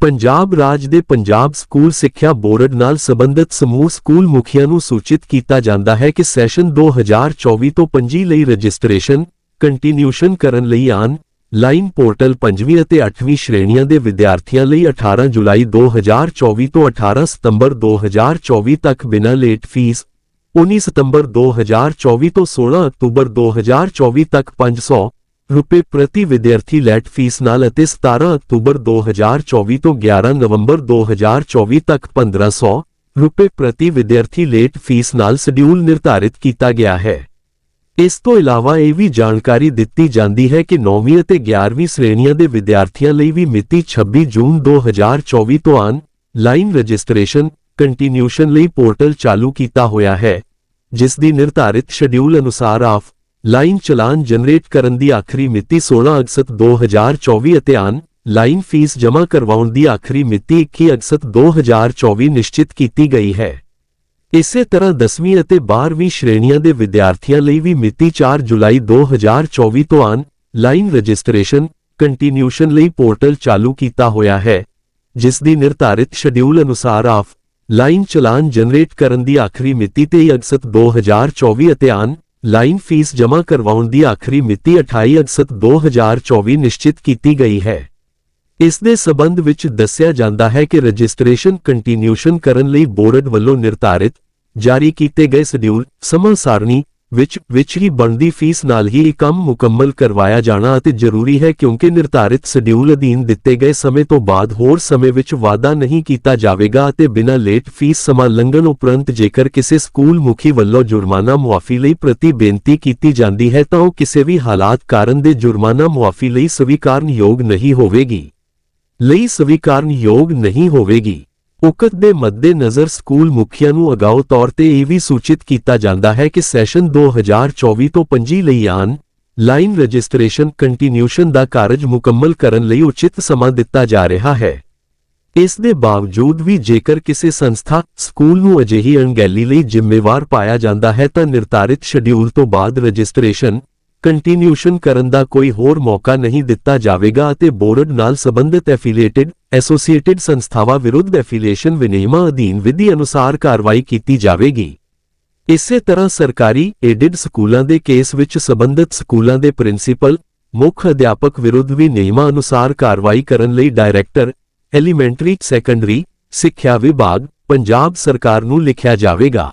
ਪੰਜਾਬ ਰਾਜ ਦੇ ਪੰਜਾਬ ਸਕੂਲ ਸਿੱਖਿਆ ਬੋਰਡ ਨਾਲ ਸਬੰਧਤ ਸਮੂਹ ਸਕੂਲ ਮੁਖੀਆਂ ਨੂੰ ਸੂਚਿਤ ਕੀਤਾ ਜਾਂਦਾ ਹੈ ਕਿ ਸੈਸ਼ਨ 2024 ਤੋਂ 25 ਲਈ ਰਜਿਸਟ੍ਰੇਸ਼ਨ, ਕੰਟੀਨਿਊਸ਼ਨ ਕਰਨ ਲਈ ਆਨ ਲਾਈਨ ਪੋਰਟਲ 5ਵੀਂ ਅਤੇ 8ਵੀਂ ਸ਼੍ਰੇਣੀਆਂ ਦੇ ਵਿਦਿਆਰਥੀਆਂ ਲਈ 18 ਜੁਲਾਈ 2024 ਤੋਂ 18 ਸਤੰਬਰ 2024 ਤੱਕ ਬਿਨਾਂ ਲੇਟ ਫੀਸ 19 ਸਤੰਬਰ 2024 ਤੋਂ 16 ਅਕਤੂਬਰ 2024 ਤੱਕ 500 ਰੁਪਏ ਪ੍ਰਤੀ ਵਿਦਿਆਰਥੀ ਲੈਟ ਫੀਸ ਨਾਲ ਅਤੇ 17 ਅਕਤੂਬਰ 2024 ਤੋਂ 11 ਨਵੰਬਰ 2024 ਤੱਕ 1500 ਰੁਪਏ ਪ੍ਰਤੀ ਵਿਦਿਆਰਥੀ ਲੇਟ ਫੀਸ ਨਾਲ ਸ਼ਡਿਊਲ ਨਿਰਧਾਰਿਤ ਕੀਤਾ ਗਿਆ ਹੈ। ਇਸ ਤੋਂ ਇਲਾਵਾ ਇਹ ਵੀ ਜਾਣਕਾਰੀ ਦਿੱਤੀ ਜਾਂਦੀ ਹੈ ਕਿ 9ਵੀਂ ਅਤੇ 11ਵੀਂ ਸ਼੍ਰੇਣੀਆਂ ਦੇ ਵਿਦਿਆਰਥੀਆਂ ਲਈ ਵੀ ਮਿਤੀ 26 ਜੂਨ 2024 ਤੋਂ ਆਨ ਲਾਈਨ ਰਜਿਸਟ੍ਰੇਸ਼ਨ ਕੰਟੀਨਿਊਸ਼ਨ ਲਈ ਪੋਰਟਲ ਚਾਲੂ ਕੀਤਾ ਹੋਇਆ ਹੈ, ਜਿਸ ਦੀ ਨਿਰਧਾਰਿਤ ਸ਼ਡਿਊਲ ਅਨੁਸਾਰ ਆਫ ਲਾਈਨ ਚਲਾਨ ਜਨਰੇਟ ਕਰਨ ਦੀ ਆਖਰੀ ਮਿਤੀ 16 ਅਗਸਤ 2024 ਅਤੇ ਆਨ ਲਾਈਨ ਫੀਸ ਜਮ੍ਹਾਂ ਕਰਵਾਉਣ ਦੀ ਆਖਰੀ ਮਿਤੀ 21 ਅਗਸਤ 2024 ਨਿਸ਼ਚਿਤ ਕੀਤੀ ਗਈ ਹੈ। ਇਸੇ ਤਰ੍ਹਾਂ 10ਵੀਂ ਅਤੇ 12ਵੀਂ ਸ਼੍ਰੇਣੀਆਂ ਦੇ ਵਿਦਿਆਰਥੀਆਂ ਲਈ ਵੀ ਮਿਤੀ 4 ਜੁਲਾਈ 2024 ਤੋਂ ਆਨ ਲਾਈਨ ਰਜਿਸਟ੍ਰੇਸ਼ਨ ਕੰਟੀਨਿਊਸ਼ਨ ਲਈ ਪੋਰਟਲ ਚਾਲੂ ਕੀਤਾ ਹੋਇਆ ਹੈ, ਜਿਸ ਦੀ ਨਿਰਧਾਰਿਤ ਸ਼ਡਿਊਲ ਅਨੁਸਾਰ ਆਫ ਲਾਈਨ ਚਲਾਨ ਜਨਰੇਟ ਕਰਨ ਦੀ ਆਖਰੀ ਮਿਤੀ 23 ਅਗਸਤ 2024 ਅਤੇ ਆਨ ਲਾਈਨ ਫੀਸ ਜਮ੍ਹਾਂ ਕਰਵਾਉਣ ਦੀ ਆਖਰੀ ਮਿਤੀ 28 ਅਗਸਤ 2024 ਨਿਸ਼ਚਿਤ ਕੀਤੀ ਗਈ ਹੈ। ਇਸ ਦੇ ਸਬੰਧ ਵਿੱਚ ਦੱਸਿਆ ਜਾਂਦਾ ਹੈ ਕਿ ਰਜਿਸਟ੍ਰੇਸ਼ਨ ਕੰਟੀਨਿਊਸ਼ਨ ਕਰਨ ਲਈ ਬੋਰਡ ਵੱਲੋਂ ਨਿਰਧਾਰਿਤ ਜਾਰੀ ਕੀਤੇ ਗਏ ਸ਼ਡਿਊਲ, ਸਮਾਂ ਸਾਰਣੀ ਵਿੱਚ ਵਿੱਚ ਹੀ ਬਣਦੀ ਫੀਸ ਨਾਲ ਹੀ ਇਹ ਕੰਮ ਮੁਕੰਮਲ ਕਰਵਾਇਆ ਜਾਣਾ ਅਤੇ ਜ਼ਰੂਰੀ ਹੈ ਕਿਉਂਕਿ ਨਿਰਧਾਰਿਤ ਸ਼ਡਿਊਲ ਅਧੀਨ ਦਿੱਤੇ ਗਏ ਸਮੇਂ ਤੋਂ ਬਾਅਦ ਹੋਰ ਸਮੇਂ ਵਿੱਚ ਵਾਅਦਾ ਨਹੀਂ ਕੀਤਾ ਜਾਵੇਗਾ ਅਤੇ ਬਿਨਾਂ ਲੇਟ ਫੀਸ ਸਮਾਂ ਲੰਘਣ ਉਪਰੰਤ ਜੇਕਰ ਕਿਸੇ ਸਕੂਲ ਮੁਖੀ ਵੱਲੋਂ ਜੁਰਮਾਨਾ ਮੁਆਫੀ ਲਈ ਪ੍ਰਤੀ ਬੇਨਤੀ ਕੀਤੀ ਜਾਂਦੀ ਹੈ ਤਾਂ ਉਹ ਕਿਸੇ ਵੀ ਹਾਲਾਤ ਕਾਰਨ ਦੇ ਜੁਰਮਾਨਾ ਮੁਆਫੀ ਲਈ ਸਵੀਕਾਰਨਯੋਗ ਨਹੀਂ ਹੋਵੇਗੀ। ਲਈ ਸਵੀਕਾਰਨਯੋਗ ਨਹੀਂ ਹੋਵੇਗੀ। ਉਕਤ ਦੇ ਮੱਦੇਨਜ਼ਰ ਸਕੂਲ ਮੁਖੀਆਂ ਨੂੰ ਅਗਾਊ ਤੌਰ ਤੇ ਇਹ ਵੀ ਸੂਚਿਤ ਕੀਤਾ ਜਾਂਦਾ ਹੈ ਕਿ ਸੈਸ਼ਨ 2024 ਤੋਂ 25 ਲਈ ਆਨ ਲਾਈਨ ਰਜਿਸਟ੍ਰੇਸ਼ਨ ਕੰਟੀਨਿਊਸ਼ਨ ਦਾ ਕਾਰਜ ਮੁਕੰਮਲ ਕਰਨ ਲਈ ਉਚਿਤ ਸਮਾਂ ਦਿੱਤਾ ਜਾ ਰਿਹਾ ਹੈ। ਇਸ ਦੇ ਬਾਵਜੂਦ ਵੀ ਜੇਕਰ ਕਿਸੇ ਸੰਸਥਾ ਸਕੂਲ ਨੂੰ ਅਜਿਹੀ ਅਣਗਹਿਲੀ ਲਈ ਜ਼ਿੰਮੇਵਾਰ ਪਾਇਆ ਜਾਂਦਾ ਹੈ ਤਾਂ ਨਿਰਧਾਰਿਤ ਸ਼ਡਿਊਲ ਤੋਂ ਬਾਅਦ ਰਜਿਸਟ੍ਰੇਸ਼ਨ ਕੰਟੀਨਿਊਸ਼ਨ ਕਰਨ ਦਾ ਕੋਈ ਹੋਰ ਮੌਕਾ ਨਹੀਂ ਦਿੱਤਾ ਜਾਵੇਗਾ ਅਤੇ ਬੋਰਡ ਨਾਲ ਸੰਬੰਧਿਤ ਐਫੀਲੀਏਟਿਡ, ਐਸੋਸੀਏਟਿਡ ਸੰਸਥਾਵਾਂ ਵਿਰੁੱਧ ਐਫੀਲੀਏਸ਼ਨ ਵਿਨਿਯਮਾਂ ਅਧੀਨ ਵਿਧੀ ਅਨੁਸਾਰ ਕਾਰਵਾਈ ਕੀਤੀ ਜਾਵੇਗੀ। ਇਸੇ ਤਰ੍ਹਾਂ ਸਰਕਾਰੀ ਏਡਿਡ ਸਕੂਲਾਂ ਦੇ ਕੇਸ ਵਿੱਚ ਸੰਬੰਧਿਤ ਸਕੂਲਾਂ ਦੇ ਪ੍ਰਿੰਸੀਪਲ, ਮੁੱਖ ਅਧਿਆਪਕ ਵਿਰੁੱਧ ਵੀ ਨਿਯਮਾਂ ਅਨੁਸਾਰ ਕਾਰਵਾਈ ਕਰਨ ਲਈ ਡਾਇਰੈਕਟਰ, ਐਲੀਮੈਂਟਰੀ, ਸੈਕੰਡਰੀ, ਸਿੱਖਿਆ ਵਿਭਾਗ, ਪੰਜਾਬ ਸਰਕਾਰ ਨੂੰ ਲਿਖਿਆ ਜਾਵੇਗਾ।